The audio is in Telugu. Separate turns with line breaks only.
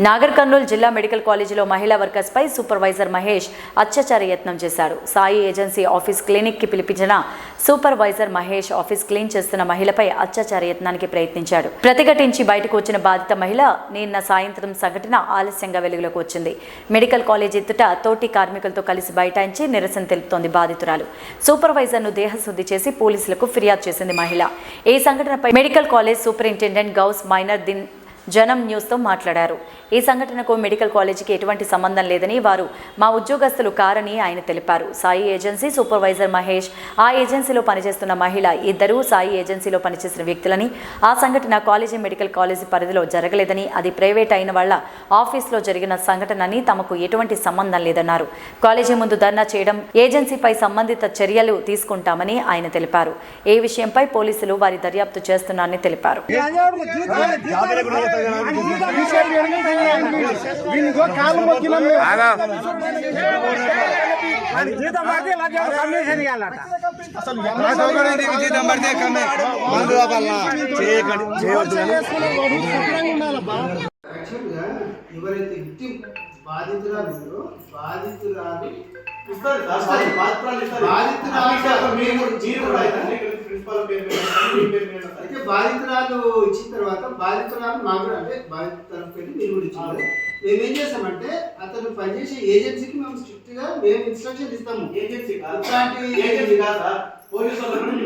నాగర్ కర్నూలు జిల్లా మెడికల్ కాలేజీలో మహిళా వర్కర్స్ పై సూపర్వైజర్ మహేష్ అత్యాచార యత్నం చేశారు. సాయి ఏజెన్సీ ఆఫీస్ క్లినిక్కి పిలిపించిన సూపర్వైజర్ మహేష్ ఆఫీస్ క్లీన్ చేస్తున్న మహిళపై అత్యాచార యత్నానికి ప్రయత్నించాడు. ప్రతిఘటించి బయటకు వచ్చిన బాధిత మహిళ నిన్న సాయంత్రం సంఘటన ఆలస్యంగా వెలుగులోకి వచ్చింది. మెడికల్ కాలేజ్ ఎత్తుట తోటి కార్మికులతో కలిసి బైఠాయించి నిరసన తెలుపుతోంది బాధితురాలు. సూపర్వైజర్ను దేహశుద్ధి చేసి పోలీసులకు ఫిర్యాదు చేసింది మహిళ. ఈ సంఘటనపై medical college superintendent Ghouse Moinuddin జనం న్యూస్తో మాట్లాడారు. ఈ సంఘటనకు మెడికల్ కాలేజీకి ఎటువంటి సంబంధం లేదని వారు మా ఉద్యోగస్తులు కారని ఆయన తెలిపారు. సాయి ఏజెన్సీ సూపర్వైజర్ మహేష్ ఆ ఏజెన్సీలో పనిచేస్తున్న మహిళ ఇద్దరూ సాయి ఏజెన్సీలో పనిచేసిన వ్యక్తులని ఆ సంఘటన కాలేజీ మెడికల్ కాలేజీ పరిధిలో జరగలేదని అది ప్రైవేట్ అయిన వాళ్ళ ఆఫీస్లో జరిగిన సంఘటనని తమకు ఎటువంటి సంబంధం లేదన్నారు. కాలేజీ ముందు ధర్నా చేయడం ఏజెన్సీపై సంబంధిత చర్యలు తీసుకుంటామని ఆయన తెలిపారు. ఈ విషయంపై పోలీసులు వారి దర్యాప్తు చేస్తున్నారని తెలిపారు.
జీతం పడితే లక్ష కమిషన్ ఇవ్వాలట
జీతం కమ్మే మందు చేయకండి చేయవద్దు
ఎవరైతే విక్టిమ్ బాధితురాలు ఉన్నారో బాధితురాలు అయితే బాధితురాలు ఇచ్చిన తర్వాత బాధితురాలు మాకు కూడా అంటే బాధిత తరఫు వెళ్ళి మీరు కూడా ఇచ్చారు. మేము ఏం చేస్తామంటే అతను పనిచేసే ఏజెన్సీకి మేము స్ట్రిక్ట్గా మేము ఇన్స్ట్రక్షన్ ఇస్తాము.
ఏజెన్సీ కాదు.
ఇట్లాంటి
ఏజెన్సీ కాదా పోలీసు